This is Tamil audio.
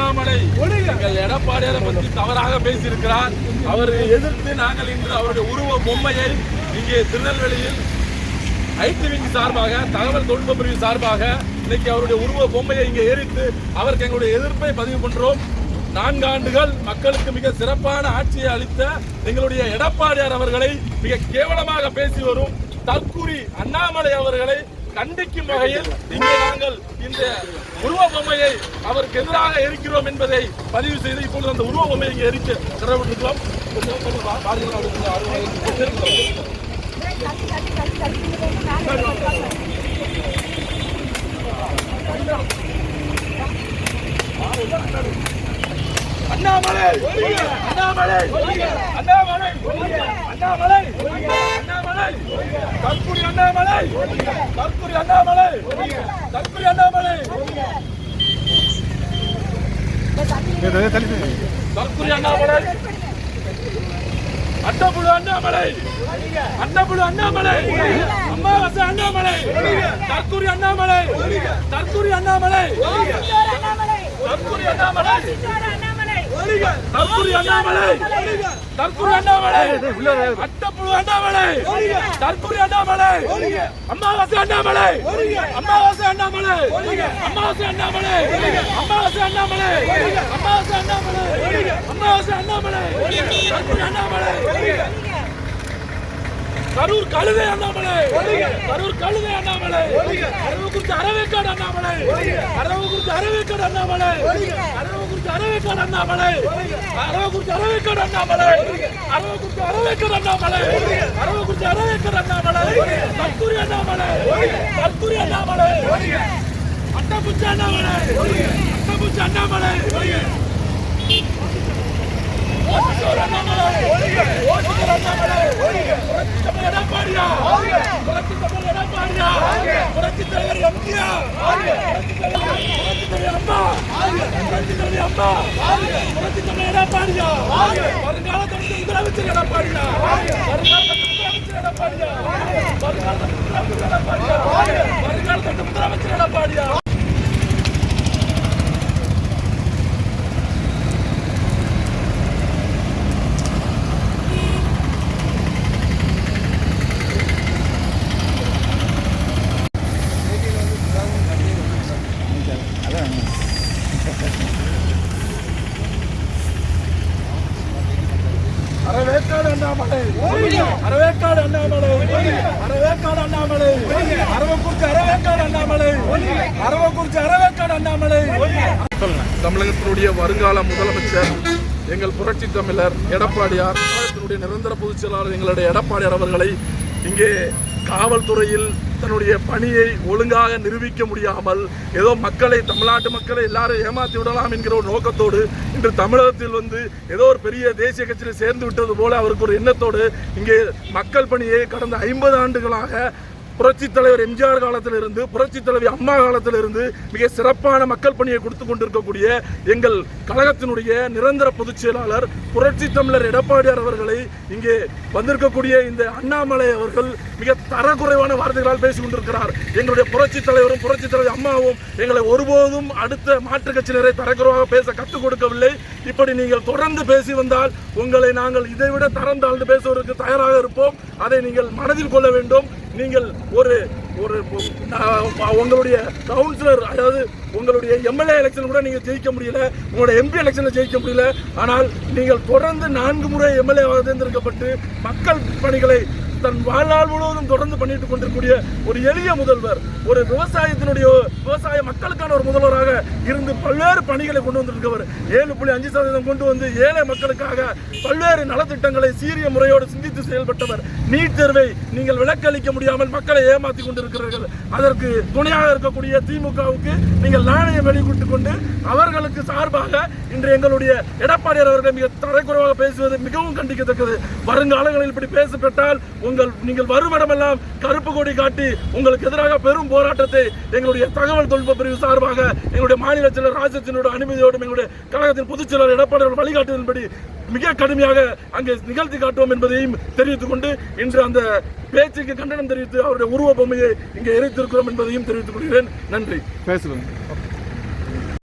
அண்ணாமலை எங்கள் எடப்பாடியாரை பற்றி தவறாக பேசியிருக்கிறார். அவரை எதிர்த்து நாங்கள் இன்று அவருடைய உருவ பொம்மையை இங்கே திருநெல்வேலியில் ஐடி விங் சார்பாக தகவல் தொழில்நுட்ப பிரிவு சார்பாக இன்னைக்கு அவருடைய உருவ பொம்மையை இங்கே எரித்து அவருக்கு எங்களுடைய எதிர்ப்பை பதிவு பண்றோம். நான்கு ஆண்டுகள் மக்களுக்கு மிக சிறப்பான ஆட்சியை அளித்த எங்களுடைய எடப்பாடியார் அவர்களை மிக கேவலமாக பேசி வரும் தற்குறி அண்ணாமலை அவர்களை கண்டிக்கும் வகையில் இங்கே நாங்கள் இந்த உருவ பொம்மையை அவருக்கு எதிராக எரிக்கிறோம் என்பதை பதிவு செய்து இப்பொழுது அந்த உருவ பொம்மையை இங்கே எரிக்க சிறப்பிட்டிருக்கிறோம் கொஞ்சம் அண்ணாமலை! அண்ணாமலை! அண்ணாமலை! அண்ணாமலை! அண்ணாமலை! அண்ணாமலை! கற்பூரி அண்ணாமலை! கற்பூரி அண்ணாமலை! கற்பூரி அண்ணாமலை! அன்னபுழு அண்ணாமலை! அன்னபுழு அண்ணாமலை! அம்மாவாசை அண்ணாமலை! கற்பூரி அண்ணாமலை! கற்பூரி அண்ணாமலை! கற்பூரி அண்ணாமலை! தற்குறி அண்ணாமலை தற்குறி அண்ணாமலை அட்டப்புழு அண்ணாமலை தற்குறி அண்ணாமலை அம்மாவாசை அண்ணாமலை அம்மாவாசை அண்ணாமலை அம்மாவாசை அண்ணாமலை அம்மாவாசை அண்ணாமலை அம்மாவாசை அண்ணாமலை அம்மாவாசை அண்ணாமலை தற்குறி அண்ணாமலை கரூர் கழுதை அண்ணாமலை. கரூர் கழுதை அண்ணாமலை. அரவக்குறிச்சி அரவேக்காடு அண்ணாமலை. அரவக்குறிச்சி அரவேக்காடு அண்ணாமலை. அரவக்குறிச்சி அரவேக்காடு அண்ணாமலை. அரவக்குறிச்சி அரவேக்காடு அண்ணாமலை. அரவக்குறிச்சி அரவேக்காடு அண்ணாமலை. அரவக்குறிச்சி அரவேக்காடு அண்ணாமலை. கஸ்தூரி அண்ணாமலை. கஸ்தூரி அண்ணாமலை. அட்டபுச்சி அண்ணாமலை. அட்டபுச்சி அண்ணாமலை. ஓட்டுநர் அண்ணாமலை. ஓட்டுநர் அண்ணாமலை புரட்சி தமிழ் எடப்பாடியா புரட்சி தமிழ் எடப்பாடியா புரட்சி தலைவர் எம்ஜிஆர் புரட்சி தலைவர் புரட்சி தலைவர் அம்மா புரட்சி தலைவர் அம்மா புரட்சி தமிழ் எடப்பாடியா வருங்கால தமிழ் முதலமைச்சர் எடப்பாடியா வருங்கால தமிழ் முதலமைச்சர் எடப்பாடியா வருங்கால தமிழ் முதலமைச்சர் எடப்பாடியா வருங்கால தமிழ் முதலமைச்சர் எடப்பாடியா அரவேக்காடு அண்ணாமலை. அரவேக்காடு அண்ணாமலை. அரவேக்காடு அண்ணாமலை. அரவக்குறிச்சி அறவேக்காடு அண்ணாமலை. அரவக்குறிச்சி அறவேக்காடு அண்ணாமலை. தமிழகத்தினுடைய வருங்கால முதலமைச்சர் எங்கள் புரட்சி தமிழர் எடப்பாடியார் தமிழகத்தினுடைய நிரந்தர பொதுச் செயலாளர் எங்களுடைய எடப்பாடியார் அவர்களை இங்கே காவல்துறையில் தன்னுடைய பணியை ஒழுங்காக நிரூபிக்க முடியாமல் ஏதோ மக்களை தமிழ்நாட்டு மக்களை எல்லாரும் ஏமாத்தி விடலாம் என்கிற ஒரு நோக்கத்தோடு இன்று தமிழகத்தில் வந்து ஏதோ ஒரு பெரிய தேசிய கட்சியில் சேர்ந்து விட்டது போல அவருக்கு ஒரு எண்ணத்தோடு இங்கே மக்கள் பணியை கடந்த ஐம்பது ஆண்டுகளாக புரட்சி தலைவர் எம்ஜிஆர் காலத்திலிருந்து புரட்சி தலைவி அம்மா காலத்திலிருந்து மிக சிறப்பான மக்கள் பணியை கொடுத்து கொண்டிருக்கக்கூடிய எங்கள் கழகத்தினுடைய நிரந்தர பொதுச் செயலாளர் புரட்சி தமிழர் எடப்பாடியார் அவர்களை இங்கே வந்திருக்கக்கூடிய இந்த அண்ணாமலை அவர்கள் மிக தரக்குறைவான வார்த்தைகளால் பேசிக் கொண்டிருக்கிறார். எங்களுடைய புரட்சி தலைவரும் புரட்சி தலைவர் அம்மாவும் எங்களை ஒருபோதும் அடுத்த மாற்றுக் கட்சியினரை தரக்குறைவாக பேச கற்றுக் கொடுக்கவில்லை. இப்படி நீங்கள் தொடர்ந்து பேசி வந்தால் உங்களை நாங்கள் இதைவிட தரம் தாழ்ந்து பேசுவதற்கு தயாராக இருப்போம். அதை நீங்கள் மனதில் கொள்ள வேண்டும். நீங்கள் ஒரு ஒரு உங்களுடைய கவுன்சிலர் அதாவது உங்களுடைய எம்எல்ஏ எலெக்ஷன் கூட நீங்கள் ஜெயிக்க முடியல உங்களுடைய எம்பி எலெக்ஷனில் ஜெயிக்க முடியல ஆனால் நீங்கள் தொடர்ந்து நான்கு முறை எம்எல்ஏ தேர்ந்தெடுக்கப்பட்டு மக்கள் பணிகளை தன் வாழ்நாள் முழுவதும் தொடர்ந்து பண்ணிட்டு கொண்டிருக்கூடிய ஒரு எளிய முதல்வர் ஒரு விவசாயத்தினுடைய விவசாய மக்களுக்கான ஒரு முதல்வராக இருந்து பல்வேறு பணிகளை கொண்டு வந்திருக்கவர். ஏழு புள்ளி அஞ்சு சதவீதம் கொண்டு வந்து ஏழை மக்களுக்காக பல்வேறு நலத்திட்டங்களை சீரிய முறையோடு சிந்தித்து செயல்பட்டவர். நீட் தேர்வை நீங்கள் விலக்களிக்க முடியாமல் மக்களை ஏமாத்தி கொண்டிருக்கிறீர்கள். அதற்கு துணையாக இருக்கக்கூடிய திமுகவுக்கு நீங்கள் நாணயம் வெளியிட்டுக் கொண்டு அவர்களுக்கு சார்பாக இன்று எங்களுடைய எடப்பாடியார் அவர்கள் மிக தரைக்குறைவாக பேசுவது மிகவும் கண்டிக்கத்தக்கது. வருங்காலங்களில் இப்படி பேசப்பட்டால் உங்கள் நீங்கள் வருமிடமெல்லாம் கருப்பு கொடி காட்டி உங்களுக்கு எதிராக பெரும் போராட்டத்தை எங்களுடைய தகவல் தொழில்நுட்ப பிரிவு சார்பாக எங்களுடைய மாநில செயலர் ராஜத்தினோட அனுமதியோடும் எங்களுடைய கழகத்தின் பொதுச் செயலர் எடப்பாடி வழிகாட்டுதலின்படி மிக கடுமையாக அங்கே நிகழ்த்தி காட்டுவோம் என்பதையும் தெரிவித்துக் கொண்டு இன்று அந்த பேச்சுக்கு கண்டனம் தெரிவித்து அவருடைய உருவ பொம்மையை இங்கே எரித்திருக்கிறோம் என்பதையும் தெரிவித்துக் கொள்கிறேன். நன்றி. பேசுகிறேன்